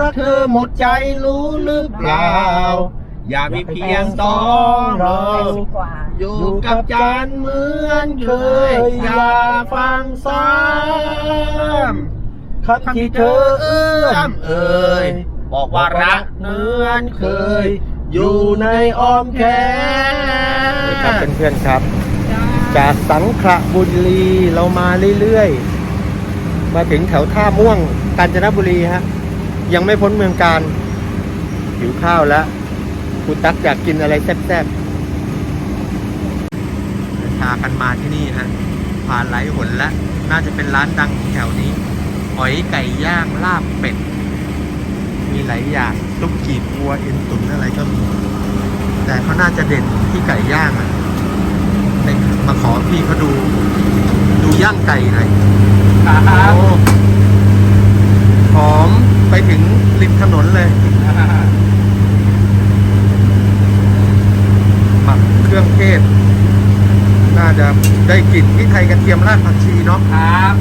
รักเธอหมดใจรู้หรือเปล่า อย่ามีเพียงสองเราอยู่กับจานเหมือนเคย อย่าฟังซ้ำคำที่เธอเอื้อมเอ่ยยบอกว่ารักเหมือนเคย อยู่ในอ้อมแขนครับเพื่อนๆครับ จากสังขละบุรีเรามาเรื่อยๆ มาถึงแถวท่าม่วงกาญจนบุรีฮะ ยังไม่พ้นเมืองการหิวข้าวแล้วคุณตั๊กอยากกินอะไรแซ่บๆพากันมาที่นี่ฮะผ่านไหลหนแล้ว น่าจะเป็นร้านดังของแถวนี้ หอยไก่ย่างลาบเป็ด มีหลายอย่างตุ๊กกีบวัวเอ็นตุ๋นอะไรก็มี แต่เขาน่าจะเด่นที่ไก่ย่างอะไปมาขอพี่เขาดู ดูย่างไก่หน่อยครับโอ้ หอมไปถึงริมถนนเลยหมักเครื่องเทศ น่าจะได้กลิ่นที่ไทยกระเทียมรากผักชีเนาะครับ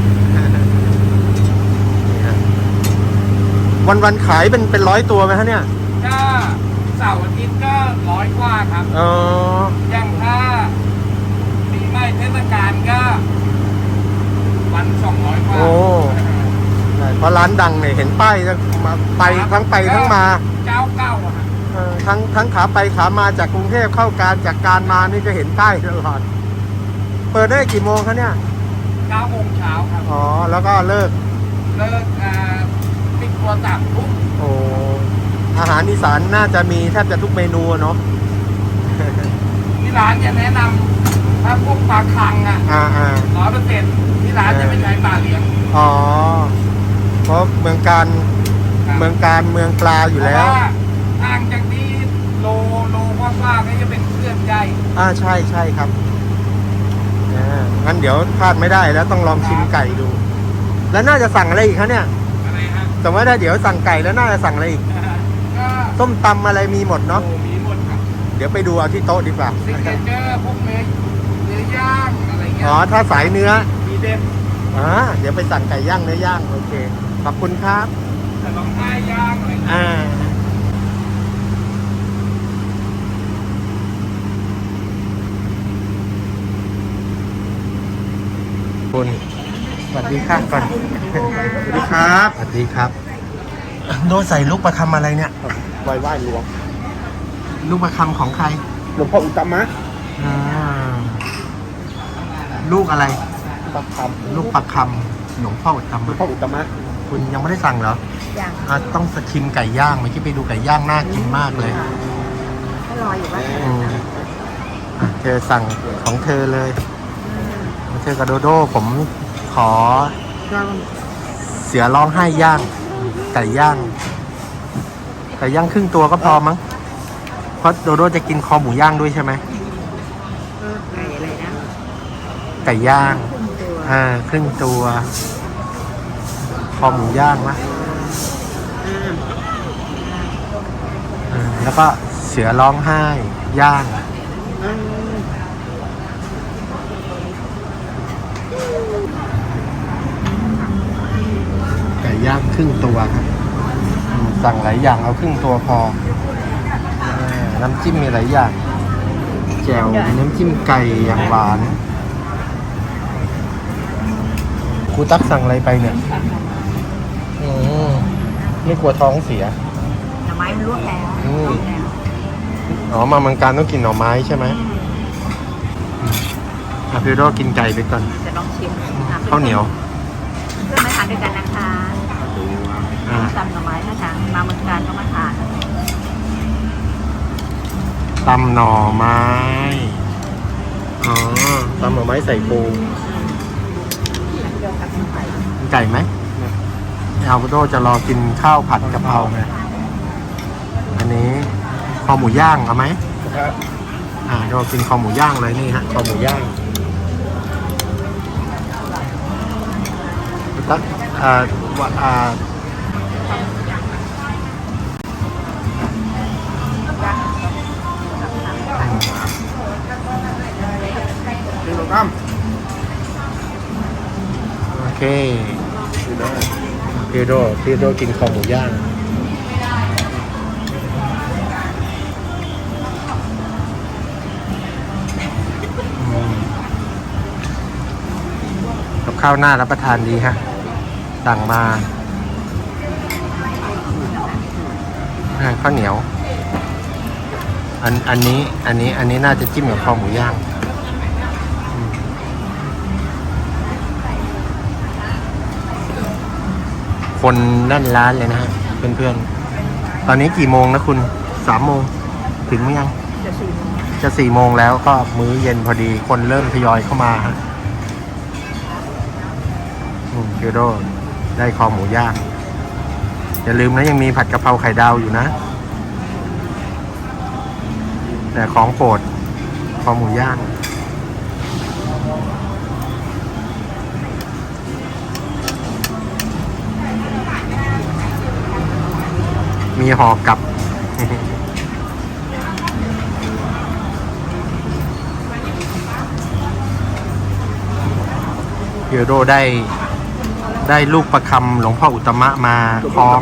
วันวันๆขายเป็นเป็นร้อยตัวไหมฮะเนี่ยก็เสาร์อาทิตย์ก็ร้อยกว่าครับอ๋ออย่างถ้าปีใหม่เทศกาลก็วันสองร้อยกว่าโอ้ใช่ เพราะร้านดังเนี่ยเห็นป้ายจะมาไปทั้งไปทั้งมาเจ้าเก้าอะฮะเออทั้งทั้งขาไปขามาจากกรุงเทพเข้าการจากการมานี่จะเห็นป้ายตลอด เปิดได้กี่โมงคะเนี่ยเก้าโมงเช้าครับอ๋อแล้วก็เลิกเลิกอ่าปิดครัวสามทุ่มโอ้อาหารอีสานน่าจะมีแทบจะทุกเมนูอะเนาะที่ร้านจะแนะนำถ้าพวกปลาคังอะอ่าอ่าร้อยเปอร์เซ็นต์ที่ร้านจะไม่ใช้ปลาเลี้ยงอ๋อเพ ราะเมืองการครับ เมืองการเมืองปลาอยู่แล้ว เพราะาห่างจากนี้โลโลกว่าๆก็จะเป็นเครื่องใหญ่อ่าใช่ใช่ครับอ่างั้นเดี๋ยวพลาดไม่ได้แล้วต้องลองชิมไก่ดู แล้วน่าจะสั่งอะไรอีกคะเนี่ยอะไรฮะแต่ว่าถ้าเดี๋ยวสั่งไก่แล้วน่าจะสั่งอะไรอีกก็ส้มตำอะไรมีหมดเนาะโอ้มีหมดครับเดี๋ยวไปดูเอาที่โต๊ะดีกว่าซิกเนเจอร์พวกเนื้อเนื้อย่างอะไรเงี้ยอ๋อถ้าสายเนื้อ มีเด็ด อ่าเดี๋ยวไปสั่งไก่ย่างเนื้อย่างโอเค ขอบคุณครับแต่ลองไห้ย่างอะไรเงี้ยอ่าคุณสวัสดีครับก่อนสวัสดีครับ สวัสดีครับ โดนใส่ลูกประคำอะไรเนี่ยไหว้ไหว้หลวงลูกประคำของใคร หลวงพ่ออุตตมะอ่าลูกอะไร ประคลูกประคำหลวงพ่ออุตตำหลวงมะพ่ออุตตมะ คุณยังไม่ได้สั่งเหรออย่างอะต้องสกินไก่ย่างเมื่อกี้ไปดูไก่ย่างน่ากินมากเลยก็รออยู่ว่าอืมอะเธอสั่งของเธอเลยเธอกับโดโดผมขอเสือร้องไห้ย่าง ไก่ย่างไก่ย่างครึ่งตัวก็พอมั้งเพราะโดโดจะกินคอหมูย่างด้วยใช่ไหมไก่อะไรนะไก่ย่างครึ่งตัวอ่าครึ่งตัวค อหมูย่างนะแล้วก็เสือร้องไห้ย่างไก่ย่างครึ่งตัวครับสั่งหลายอย่างเอาครึ่งตัวพอ น้ำจิ้มมีหลายอย่าง แจ่วน้ำจิ้มไก่อย่างหวานครูตักสั่งอะไรไปเนี่ย อืมไม่กลัวท้องเสีย หน่อไม้มันลวกแล้วอืม ลวกแล้วอ๋อมาเมืองการต้องกินหน่อไม้ใช่ไหมอาพิโดกินไก่ไปก่อนจะลองชิมอะข้าวเหนียว เพื่อนมาทานด้วยกันนะคะอ่าตำหน่อไม้นะคะมาเมืองการก็มาทานตำหน่อไม้อ๋อตำหน่อไม้ใส่ปูเดียวกับหน่อไม้กินไก่ไหมเอาพิโดจะรอกินข้าวผัดกะเพราไงอันนี้คอหมูย่างเอาไหมครับอ่าเรากินคอหมูย่างเลยนี่ฮะคอหมูย่างตักอ่าวะอ่าคือหลวงพ่อโอเค พี่โดพี่โดกินคอหมูย่างกับข้าวหน้ารับประทานดีฮะสั่งมาข้าวเหนียว อันอันนี้อันนี้อันนี้น่าจะจิ้มกับคอหมูย่าง คนแน่นร้านเลยนะฮะเพื่อนๆ ตอนนี้กี่โมงนะคุณสามโมงถึงมั้ยยัง จะสี่โมงจะสี่โมงแล้วก็มื้อเย็นพอดีคนเริ่มทยอยเข้ามาฮะอืมคิวโดได้คอหมูย่างอย่าลืมนะยังมีผัดกะเพราไข่ดาวอยู่นะ แต่ของโปรดคอหมูย่าง มีห่อกลับเฮียโดได้ ได้ลูกประคำหลวงพ่ออุตตมะมาคล้อง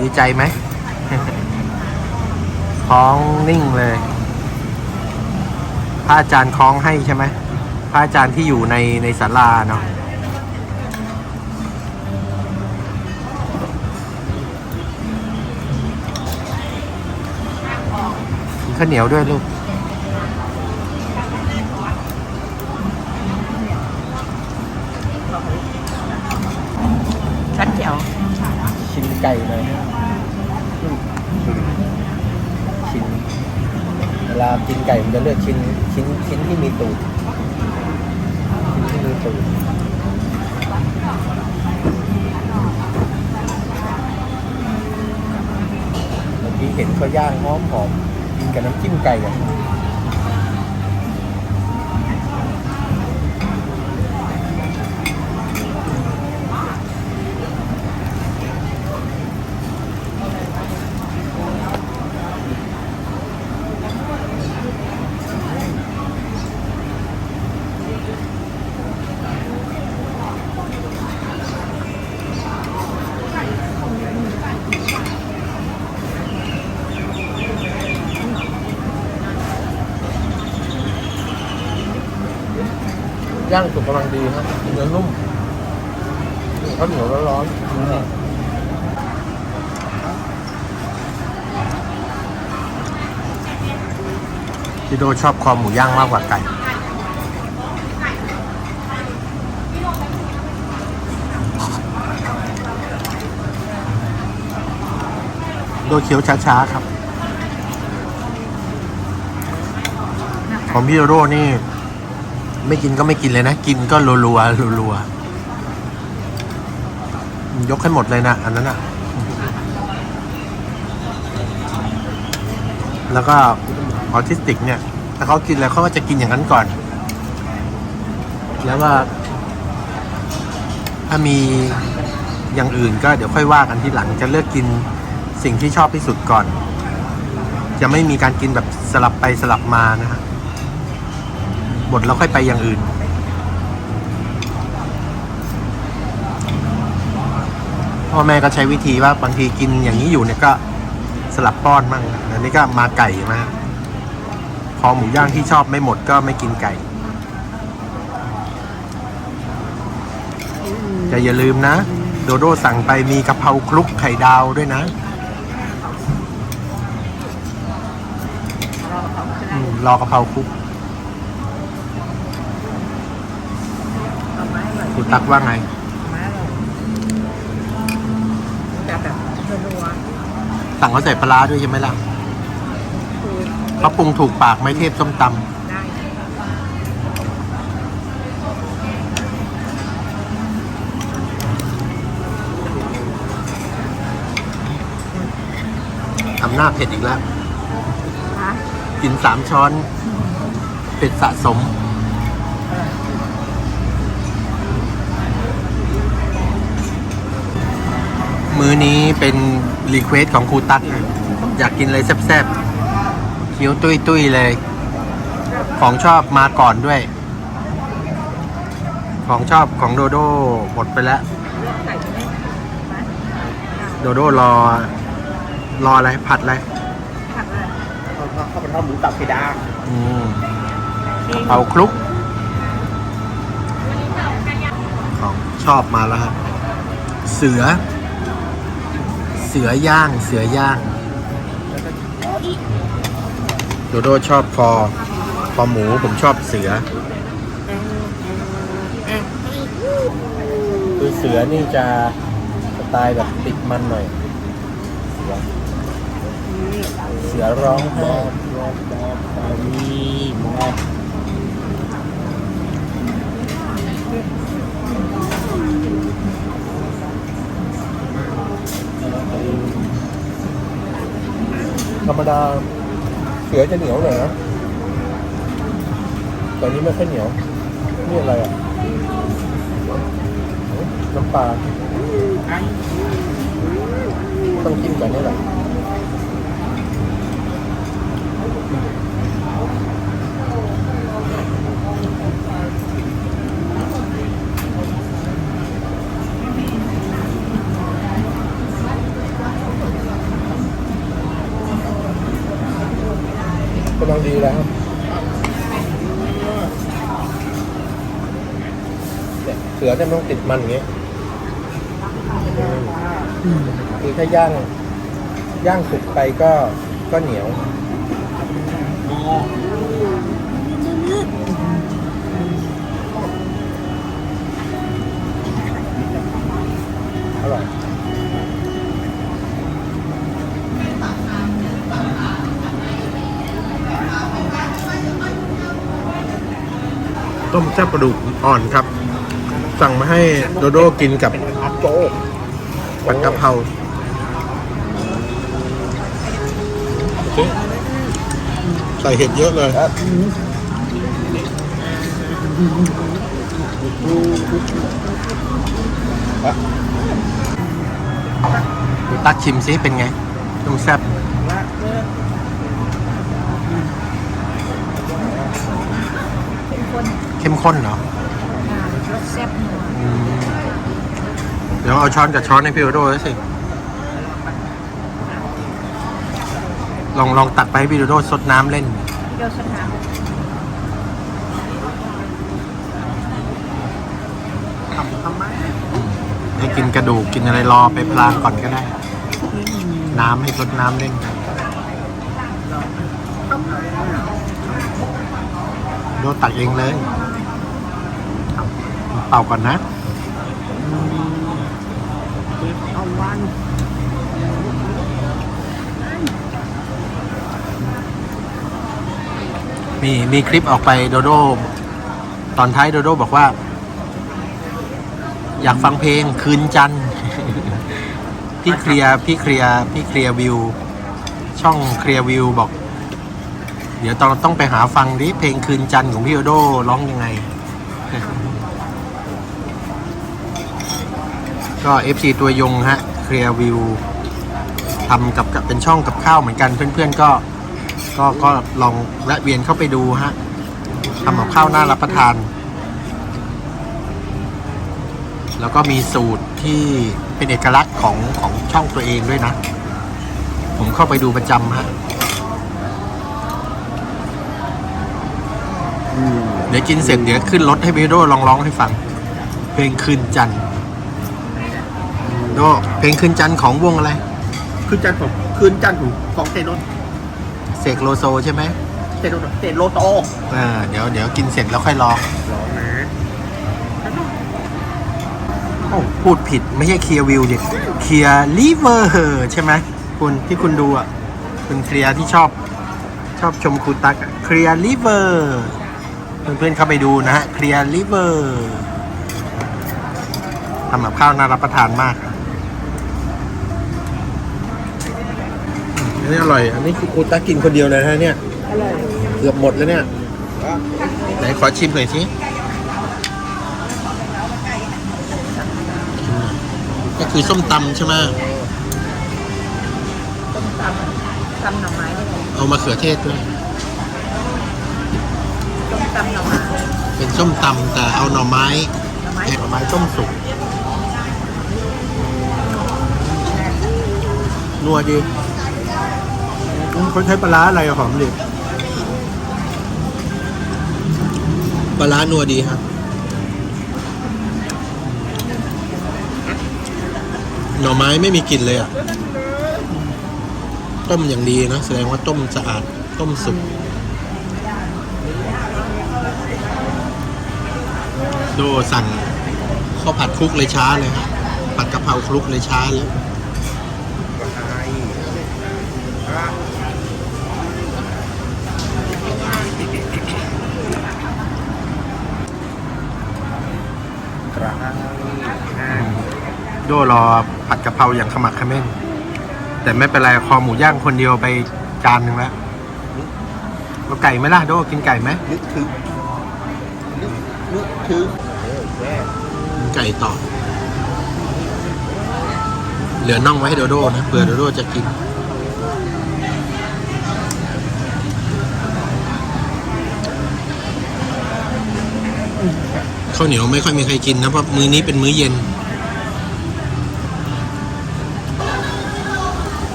ดีใจไหมคล้องนิ่งเลย พระอาจารย์คล้องให้ใช่ไหมพระอาจารย์ที่อยู่ในในศาลาเนาะ ข้าวเหนียวด้วยลูก ชัดเจ๋วชิ้นไก่เลยชิ้นเวลากินไก่มันจะเลือกชิ้นชิ้นชิ้นที่มีตูดชิ้นที่มีตูดเมื่อกี้เห็นเขาย่างหอมหอม กินกับน้ำจิ้มไก่อะ ย่างสุกกำลังดีครับเนื้อนุ่มข้าวเหนียวร้อนๆพี่โดชอบคอหมูย่างมากกว่าไก่โดเคี้ยวช้าๆครับ ของพี่โดโดนี่ ไม่กินก็ไม่กินเลยนะ กินก็รัวๆรัวๆยกให้หมดเลยนะ อันนั้นอะแล้วก็ออทิสติกเนี่ยถ้าเขากินแล้วเขาก็จะกินอย่างนั้นก่อน แล้วก็ถ้ามีอย่างอื่นก็เดี๋ยวค่อยว่ากันทีหลังจะเลือกกินสิ่งที่ชอบที่สุดก่อน จะไม่มีการกินแบบสลับไปสลับมานะฮะ หมดแล้วค่อยไปอย่างอื่น พ่อแม่ก็ใช้วิธีว่าบางทีกินอย่างนี้อยู่เนี่ยก็สลับป้อนมั่งอันนี้ก็มาไก่มาพอหมูย่างที่ชอบไม่หมดก็ไม่กินไก่แต่อย่าลืมนะ โดโดสั่งไปมีกะเพราคลุกไข่ดาวด้วยนะรอกะเพราคลุก เอาไม้อร่อย คุณตักว่าไงม้อร่อยจะแบบนัวสั่งเขาใส่ปลาร้าด้วยใช่ไหมล่ะๆคือเขาปรุงถูกปากไหม่เทพส้มตได้ำทำหน้าเผ็ดอีกแล้วฮะกินสามช้อน เผ็ดสะสม มื้อนี้เป็นรีเควสของครูตั๊กนะอยากกินอะไรแซ่บๆเคี้ยวตุ้ยๆเลย ของชอบมาก่อนด้วย ของชอบของโดโดหมดไปแล้วเลือกไก่ไม่ได้โดโดรอ รออะไร ผัดอะไรผักเลยข้าวผัดข้าวหมูตับเพดานอืมกะเพราคลุกชอบมาแล้วครับเสือ เสือย่างเสือย่างโดโดชอบคอคอหมูผมชอบเสือ คือเสือนี่จะสไตล์แบบติดมันหน่อย เสือเสือร้องไห้มีมอบ ธรรมดาเสือจะเหนียวหน่อยนะแต่อันนี้ไม่ค่อยเหนียว นี่อะไรอะ น้ำปลาต้องกินกันนี่แหละำลังดีแล้วเสือเนี่ยเสือจะม่ต้องติดมันอย่างเงี้ยคือถ้าย่าง ย่างสุกไปก็ก็เหนียว ต้มแซ่บกระดูกอ่อนครับ สั่งมาให้โดโดกินกับโจ๊กผัดกะเพราใส่เห็ดเยอะเลยตักชิมซิเป็นไงต้มแซ่บ เป็นคน เข้มข้นเหรออ่ารสแซ่บนัวอืมเดี๋ยวเอาช้อนกับช้อนให้พี่โดโดด้วยสิลองลองตักไปให้พี่โดโดซดน้ำเล่นเกี๊ยวสนามให้กินกระดูกกินอะไรรอไปพลางก่อนก็ได้ น้ำให้ซดน้ำเล่นโดตักเองเลย เป่าก่อนนะเอาวันมีมีคลิปออกไปโดโดตอนท้ายโดโดบอกว่า อยากฟังเพลงคืนจันพี่เคลียร์พี่เคลียร์พี่เคลียร์วิว ช่องเคลียร์วิวบอก เดี๋ยวต้องต้องไปหาฟังดิเพลงคืนจันของพี่โดโดร้องยังไง ก็ FC ตัวยงฮะเคลียร์วิวทำกับกับเป็นช่องกับข้าวเหมือนกัน เพื่อนๆก็ก็ก็ลองแวะเวียนเข้าไปดูฮะทำกับข้าวน่ารับประทาน แล้วก็มีสูตรที่เป็นเอกลักษณ์ของของช่องตัวเองด้วยนะ ผมเข้าไปดูประจำฮะเดี๋ยวกินเสร็จเดี๋ยวขึ้นรถให้พี่โดลองร้องให้ฟัง เพลงคืนจันทร์ โดเพลงคืนจันทร์ของวงอะไร คืนจันทร์ผมคืนจันทร์ผมของเตโรเสกโลโซใช่ไหมเตโรเตโรโตเออเดี๋ยวเดี๋ยวกินเสร็จแล้วค่อยร้องร้องนะโอ้พูดผิดไม่ใช่เคลียร์วิวดิเคลียร์ลิเวอร์ใช่ไหมคุณที่คุณดูอะคุณเคลียร์ที่ชอบชอบชมครูตักเคลียร์ลิเวอร์เพื่อนๆเข้าไปดูนะฮะเคลียร์ลิเวอร์ทำกับข้าวน่ารับประทานมากอั นนี้อร่อย อันนี้ครูตักกินคนเดียวเลยฮะเนี่ยอร่อยเกือบหมดแล้วเนี่ย ไหนขอชิมหน่อยสิก็คือส้มตำใช่ไหมต้มตำตำหน่อไม้ได้ไหมเอามะเขือเทศด้วย ต้มตำหน่อไม้เป็นส้มตำแต่เอาหน่อไม้หน่อไม้หน่อไม้ต้มสุกนัวดี เขาใช้ปลาร้าอะไรอะหอมดิปลาร้านัวดีครับ หน่อไม้ไม่มีกลิ่นเลยอะ ต้มอย่างดีนะ แสดงว่าต้มสะอาด ต้มสุก โดสั่งข้าวผัดคลุกเลยช้าเลยครับผัดกะเพราคลุกเลยช้าเลย โดรอผัดกะเพราอย่างขมักเขม้น แต่ไม่เป็นไรคอหมูย่างคนเดียวไปจานหนึ่งแล้วเอาไก่ไหมล่ะโดกินไก่ไหมนึกถึงนึกนึกถึงกินไก่ต่อ เหลือน่องไว้ให้โดโดนะเผื่อโดโดจะกินข้าวเหนียวไม่ค่อยมีใครกินนะเพราะมื้อนี้เป็นมื้อเย็น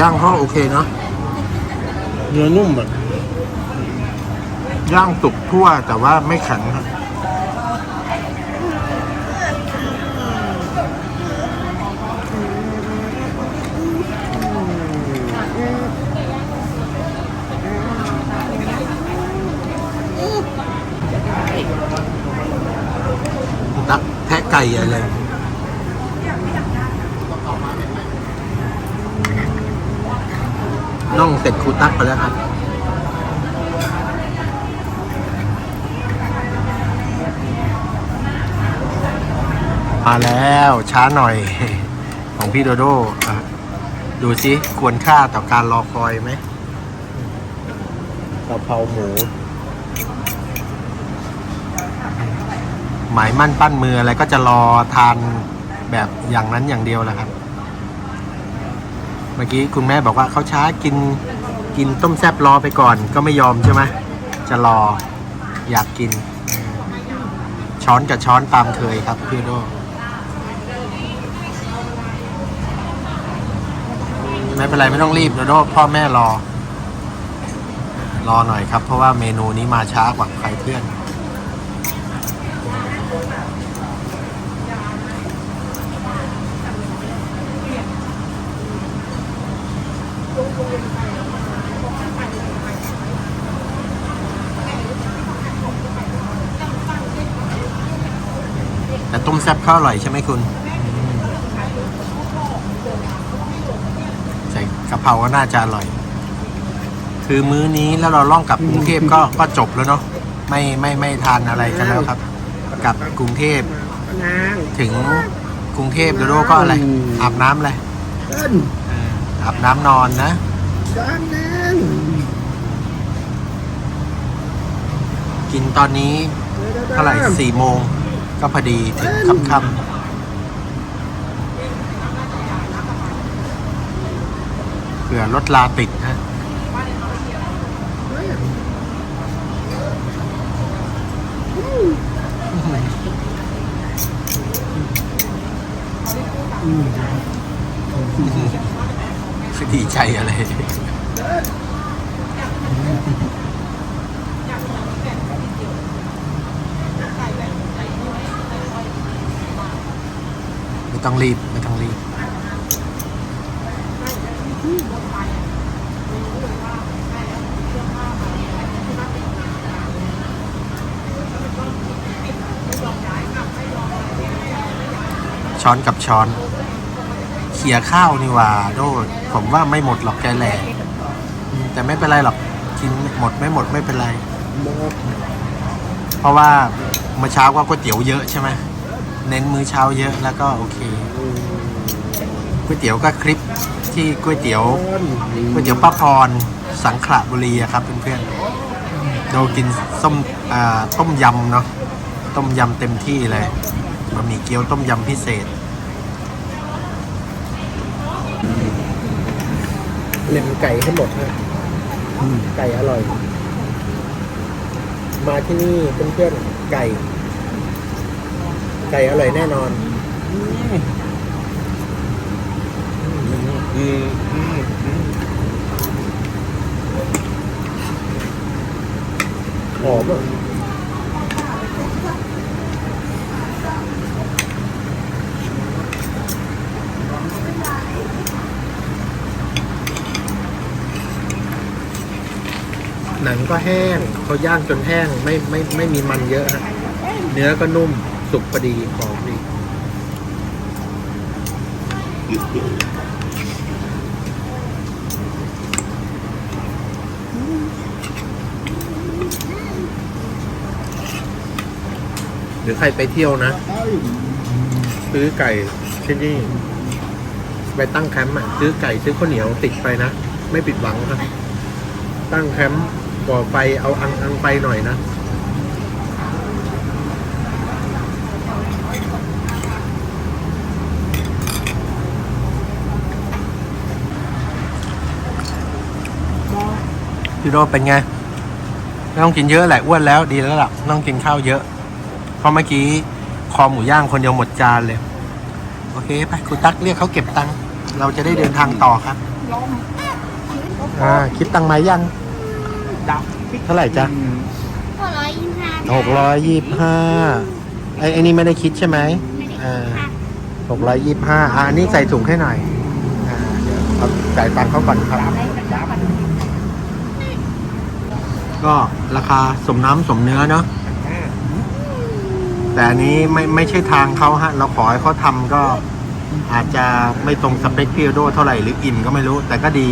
ย่างเขาโอเคเนอะเนื้อนุ่มแบบย่างสุกทั่วแต่ว่าไม่แข็งครับตักแทะไก่อะไร น่องเสร็จครูตักไปแล้วครับมาแล้วช้าหน่อยของพี่โดโดดูสิควรค่าต่อการรอคอยไหมกะเพราหมู หมายมั่นปั้นมืออะไรก็จะรอทานแบบอย่างนั้นอย่างเดียวแหละครับ เมื่อกี้คุณแม่บอกว่าเขาช้ากินกินต้มแซบรอไปก่อน ก็ไม่ยอมใช่ไหมจะรออยากกิน ช้อนกับช้อนตามเคยครับพี่โดไม่เป็นไรไม่ต้องรีบโดโดพ่อแม่รอ รอหน่อยครับ เพราะว่าเมนูนี้มาช้ากว่าใครเพื่อน แต่ต้มแซ่บข้าวอร่อยใช่ไหมคุณ ใส่กะเพราก็น่าจะอร่อย คือมื้อนี้แล้วเราล่องกลับกรุงเทพก็ก็จบแล้วเนาะไม่ไม่ไม่ทานอะไรกันแล้วครับ กลับกรุงเทพนางถึงกรุงเทพโดโดก็อะไรอาบน้ำเลยเต้นอาบน้ำนอนนะด้านนั้นกินตอนนี้เท่าไหร่สี่โมง ก็พอดีถึงค่ำๆเผื่อรถลาติดฮะดีใจอะไร ต้องรีบไม่ต้องรีบ ช้อนกับช้อน เขี่ยข้าวนี่ว่าโดดผมว่าไม่หมดหรอกแกแหละอืมแต่ไม่เป็นไรหรอกกินหมดไม่หมดไม่เป็นไร เพราะว่าเมื่อเช้าก็ก๋วยเตี๋ยวเยอะใช่ไหม เน้นมื้อเช้าเยอะแล้วก็โอเคก๋วยเตี๋ยวก็คลิปที่ก๋วยเตี๋ยวก๋วยเตี๋ยวป้าพรสังขละบุรีอะครับเพื่อนๆเรากินส้มอ่าต้มยำเนาะต้มยำเต็มที่เลยบะหมี่เกี๊ยวต้มยำพิเศษเล็มไก่ให้หมดฮะไก่อร่อย มาที่นี่เพื่อนๆไก่ ไก่อร่อยแน่นอน อืมอืมอืมหอมอะหนังก็แห้งเขาย่างจนแห้งไม่ไม่ไม่มีมันเยอะฮะเนื้อก็นุ่ม สุกพอดีหอมดีหรือใครไปเที่ยวนะ ซื้อไก่ที่นี่ ไปตั้งแคมป์อะ ซื้อไก่ซื้อข้าวเหนียวติดไปนะ ไม่ผิดหวังครับตั้งแคมป์ก่อไฟเอาอังอังไปหน่อยนะ พี่โรจน์เป็นไงไม่ต้องกินเยอะแหละอ้วนแล้วดีแล้วล่ะไม่ต้องกินข้าวเยอะ เพราะเมื่อกี้คอหมูย่างคนเดียวหมดจานเลย โอเคไปคุณตั๊กเรียกเขาเก็บตังค์เราจะได้เดินทางต่อครับอ่าคิดตังค์ไหมยังเท่าไหร่จ๊ะหกร้อยยี่สิบห้าหกร้อยยี่ห้าไอ้ไอ้นี่ไม่ได้คิดใช่ไหมไม่ได้อ่าค่ะหกร้อยยี่ห้าอ่าอันนี้ใส่ถุงให้หน่อยอ่าเดี๋ยวเอาจ่ายตังค์เขาก่อนครับ ก็ราคาสมน้ำสมเนื้อเนาะแต่อันนี้ไม่ไม่ใช่ทางเขาฮะ เราขอให้เขาทำก็อาจจะไม่ตรงสเปคพี่โดเท่าไหร่หรืออิ่มก็ไม่รู้ แต่ก็ดี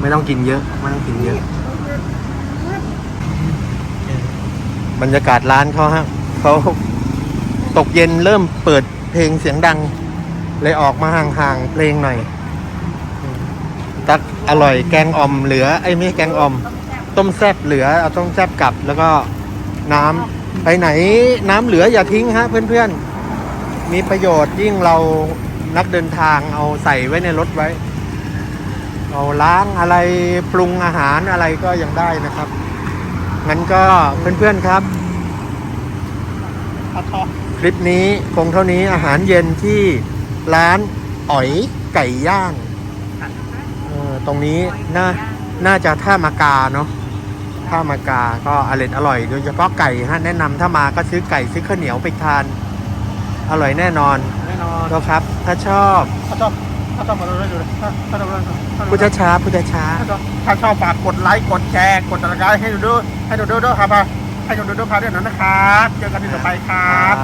ไม่ต้องกินเยอะไม่ต้องกินเยอะ บรรยากาศร้านเขาฮะเขาตกเย็นเริ่มเปิดเพลงเสียงดัง เลยออกมาห่างๆเพลงหน่อยอืมตักอร่อยแกงอ่อมเหลือไอ้ยไม่ใช่แกงอ่อม ต้มแซบเหลือเอาต้มแซบกลับแล้วก็น้ำไปไหนน้ำเหลืออย่าทิ้งฮะเพื่อนๆ มีประโยชน์ยิ่งเรานักเดินทางเอาใส่ไว้ในรถไว้ เอาล้างอะไรปรุงอาหารอะไรก็ยังได้นะครับ งั้นก็เพื่อนๆครับ คลิปนี้คงเท่านี้อาหารเย็นที่ร้านอ๋อยไก่ย่างเออตรงนี้น่าน่าจะท่ามากาเนาะ ท่ามากาก็อร่อยอร่อยโดยเฉพาะไก่ฮะแนะนำถ้ามาก็ซื้อไก่ซื้อข้าวเหนียวไปทาน อร่อยแน่นอนแน่นอนก็ครับ ถ้าชอบถ้าชอบถ้าชอบมาดูได้ดูเลยถ้าถ้าชอบถ้าพุทธช้าพุทธช้าถ้าชอบถ้าชอบฝากกดไลค์กดแชร์กดติดตามให้ดูดูให้ดูดูดูครับให้ดูดูดูพาด้วยนะนะครับเจอกันที่ต่อไปครับ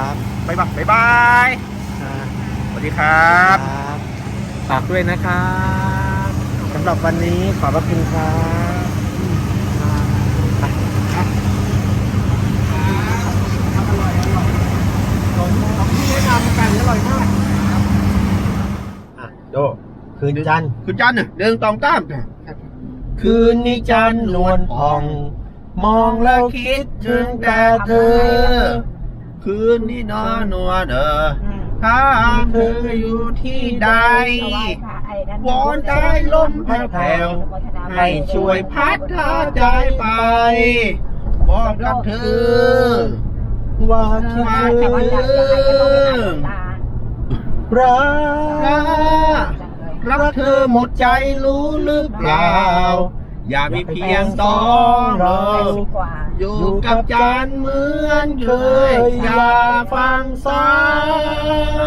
บ๊ายบายบ๊ายบายสวัสดีครับครับฝากด้วยนะครับสำหรับวันนี้ขอบพระคุณครับ อะโดคืนจันทร์คุณจันทร์เดินตองตามคืนนี้จันทร์นวลผ่อง มองแล้วคิดถึงแต่เธอ คืนนี้นอนนัวเด้อถ้าเธออยู่ที่ใด วอนใจลมแผ่วๆให้ช่วยพัดพาใจไป บอกกับเธอ ว่าคิดว่าถึงถึงรักรักเธอหมดใจรู้หรือเปล่า อย่ามีเพียงสองเราอยู่กับจันเหมือนเคย อย่าฟังซ้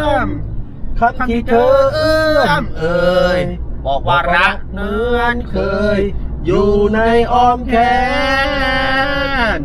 ำคำที่เธอเอื้อมเอ่ยบอกว่ารักเหมือนเคย อยู่ในอ้อมแขน